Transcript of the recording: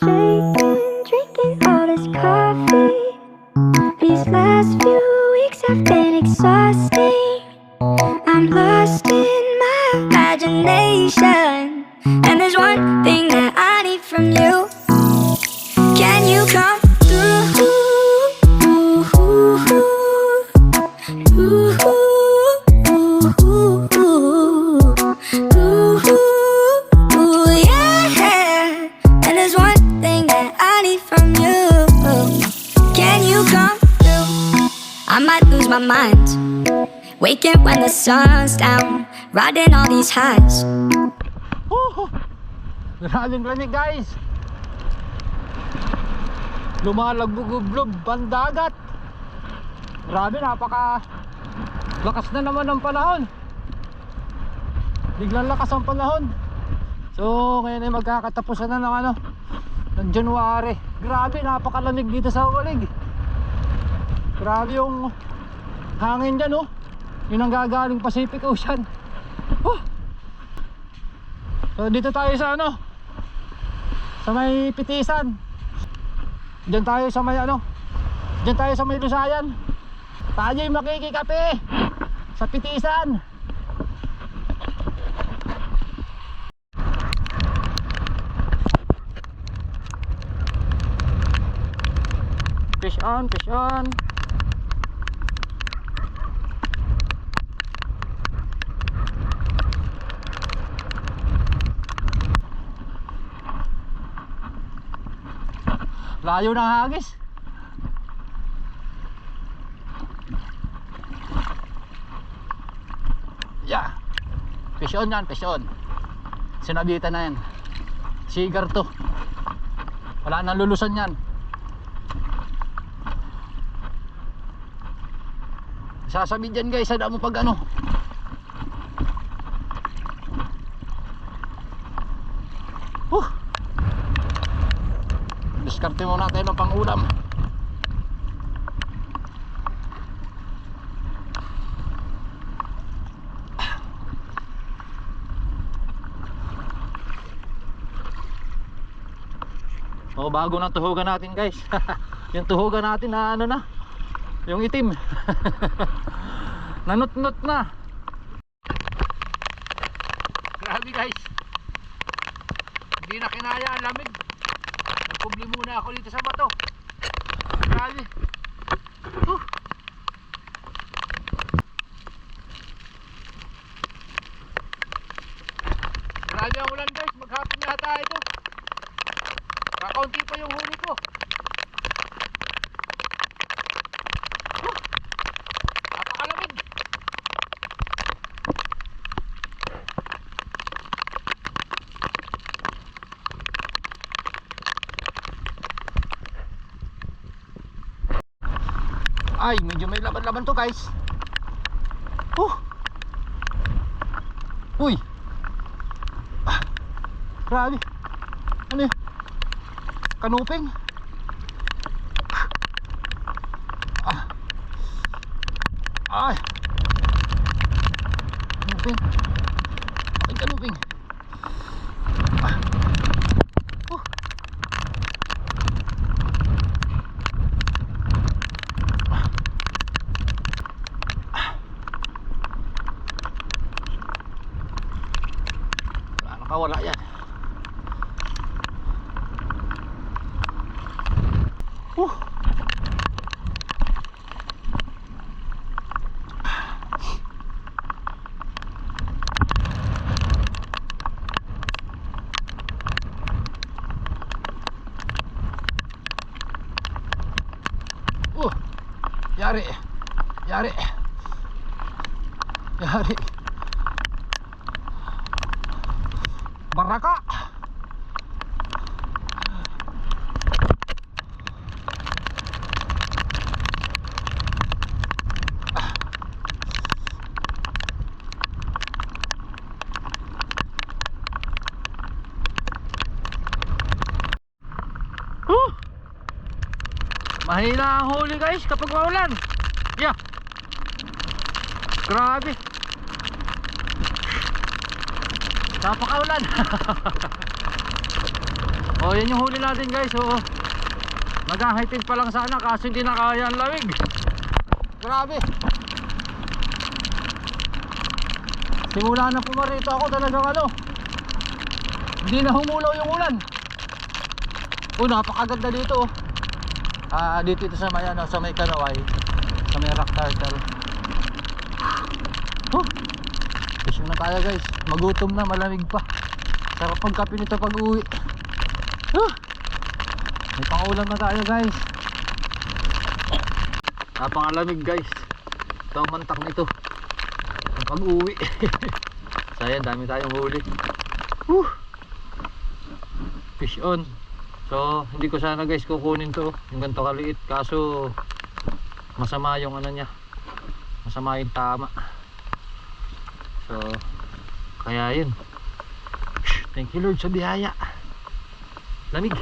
shaking, drinking all this coffee. These last few weeks have been exhausting. I'm lost in my imagination. Mind. Waking when the sun's down, riding all these highs. Grabing lamig guys. Lumalagbugublog bandagat Grabe napaka Lakas na naman ng panahon. Biglang lakas ang panahon. So ngayon ay magkakatapusan na ng ano Ng January. Grabe napakalamig dito sa Walig. Grabe yung Hangin dyan oh. Yun ang gagaling Pacific Ocean. Oh! So dito tayo sa ano? Sa may pitisan. Diyan tayo sa may ano? Diyan tayo sa may lusayan. Tayo'y makikikape Sa pitisan. Fish on, fish on Layo ng hagis. Yeah. Fish on yan, fish on. Sinabitan na yan. Sigar to. Wala nang lulusan yan. Sasabi dyan guys, sada mo pag ano. Huh. Diskarte muna tayo ng pangulam. Oh, bago ng tuhugan natin, guys. yung tuhugan natin na ano na, yung itim. Nanot-not na. Grabe, guys. Hindi na kinaya ang lamig. Nagkubli muna ako dito sa bato. Grabe. Huh. Grabe ang ulan guys. Maghapon yata ito. Kakaunti pa yung huli ko. Huh. Napakalamig. Ay, medyo may laban-laban to guys. Oh. Uy. Ah, grabe. Ano yun? Kanuping? Ah. Ay. Kanuping. Ay, kanuping. Ah. Oh. Wala nakawala yan. Uh. Uh. Yari. Yari. Yari. Baraka. Huh! Mahina ang huli guys kapag maulan. Yeah. Grabe. Napakaulan. Oh, yan yung huli natin guys. Oh. Nag-high pa lang sana kaso hindi na kaya ang lamig. Grabe. Simula na pumarito ako talagang ano. Hindi na humulaw yung ulan. Oh, napakaganda dito. oh. Ah, dito ito sa may ano, sa may Kanaway, sa may rock turtle. Oh. Fishing na tayo guys. Magutom na, malamig pa. Sarap pagkape nito pag uwi. Huh. May pangulam na tayo guys. Napangalamig guys. Ito ang mantak nito. Ang pag uwi. so dami tayong huli. Whew. Fish on. So, hindi ko sana guys kukunin to. Yung ganito kaliit. Kaso, masama yung ano niya. Masama yung tama. So, kaya yun. Thank you Lord sa biyaya. Lamig.